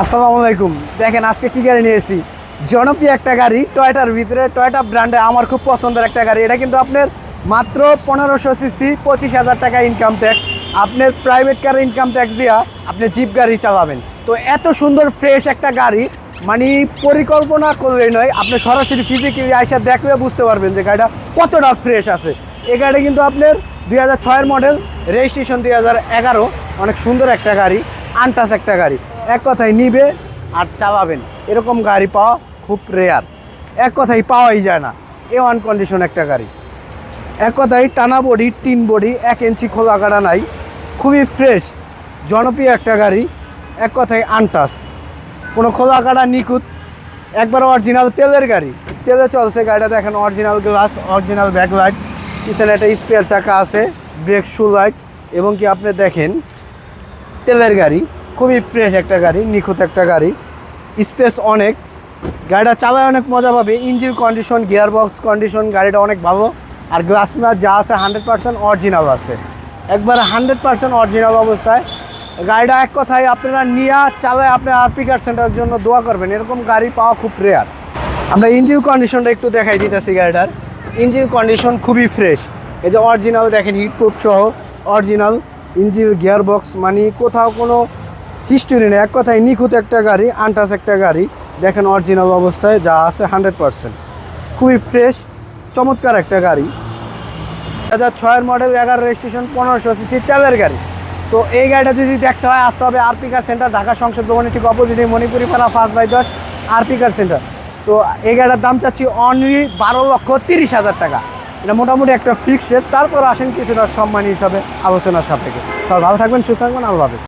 আসসালামু আলাইকুম। দেখেন আজকে কি গাড়ি নিয়ে এসেছি? জনপ্রিয় একটা গাড়ি টয়টার ভিতরে টয়টা ব্র্যান্ডে আমার খুব পছন্দের একটা গাড়ি। এটা কিন্তু আপনার মাত্র পনেরোশো সিসি পঁচিশ হাজার টাকা ইনকাম ট্যাক্স আপনার প্রাইভেট কার ইনকাম ট্যাক্স দিয়া আপনি জিপ গাড়ি চালাবেন। তো এত সুন্দর ফ্রেশ একটা গাড়ি মানে পরিকল্পনা করলেই নয়, আপনি সরাসরি ফিজিক্যালি আইসা দেখলে বুঝতে পারবেন যে গাড়িটা কতটা ফ্রেশ আছে। এই গাড়ি কিন্তু আপনার দুই হাজার ছয়ের মডেল রেজিস্ট্রেশন দুই হাজার এগারো। অনেক সুন্দর একটা গাড়ি আনটাস একটা গাড়ি। এক কথায় নিবে আর চালাবেন। এরকম গাড়ি পাওয়া খুব রেয়ার এক কথায় পাওয়াই যায় না। এ ওয়ান কন্ডিশন একটা গাড়ি। এক কথায় টানা বডি টিন বডি এক ইঞ্চি খোলা কাটা নাই। খুবই ফ্রেশ জনপ্রিয় একটা গাড়ি। এক কথায় আনটাস কোনো খোলা কাটা নিখুঁত, একবার অরিজিনাল তেলের গাড়ি। তেলে চলছে গাড়িটা দেখেন অরিজিনাল গ্লাস অরিজিনাল ব্যাকলাইট পিছনে একটা স্পেয়ার চাকা আছে ব্রেক শু লাইট এবং কি আপনি দেখেন, তেলের গাড়ি। খুবই ফ্রেশ একটা গাড়ি, নিখুঁত একটা গাড়ি। স্পেস অনেক। গাড়িটা চালায় অনেক মজা পাবে। Engine condition gear box condition গাড়িটা অনেক ভালো। আর গ্লাস মিলার যা আছে হান্ড্রেড পার্সেন্ট অরিজিনাল আছে। একবার হান্ড্রেড পার্সেন্ট অরিজিনাল অবস্থায়। গাড়িটা এক কথায় আপনারা নিয়ে চালায় আপনি আরপি কার সেন্টারের জন্য দোয়া করবেন। এরকম গাড়ি পাওয়া খুব রেয়ার আমরা ইঞ্জিন কন্ডিশনটা একটু দেখাই দিতেছি গাড়িটার। ইঞ্জিন কন্ডিশন খুবই ফ্রেশ এই যে অরিজিনাল দেখেন হিট প্রুফ সহ। অরিজিনাল ইঞ্জিন গিয়ার বক্স মানে কোথাও কোনো হিস্টোরি নেই এক কথায় নিখুঁত একটা গাড়ি আনটাস একটা গাড়ি, দেখেন অরিজিনাল অবস্থায় যা আছে হান্ড্রেড পারসেন্ট খুবই ফ্রেশ চমৎকার একটা গাড়ি। দু হাজার ছয়ের মডেল এগারো রেজিস্ট্রেশন পনেরোশো সিসি তেলের গাড়ি। তো এই গাড়িটা যদি দেখতে হয়, আসতে হবে আরপি কার সেন্টার ঢাকা সংসদ ভবনের ঠিক অপোজিটে মণিপুরি পাড়া ফার্স্ট বাই দশ আরপি কার সেন্টার তো এই গাড়িটার দাম চাচ্ছি অনলি বারো লক্ষ তিরিশ হাজার টাকা। এটা মোটামুটি একটা ফিক্সড তারপর আসেন কিছুটা সম্মান হিসাবে আলোচনার সাপেক্ষে। সবাই ভালো থাকবেন, সুস্থ থাকবেন, আল্লাহ হাফেজ।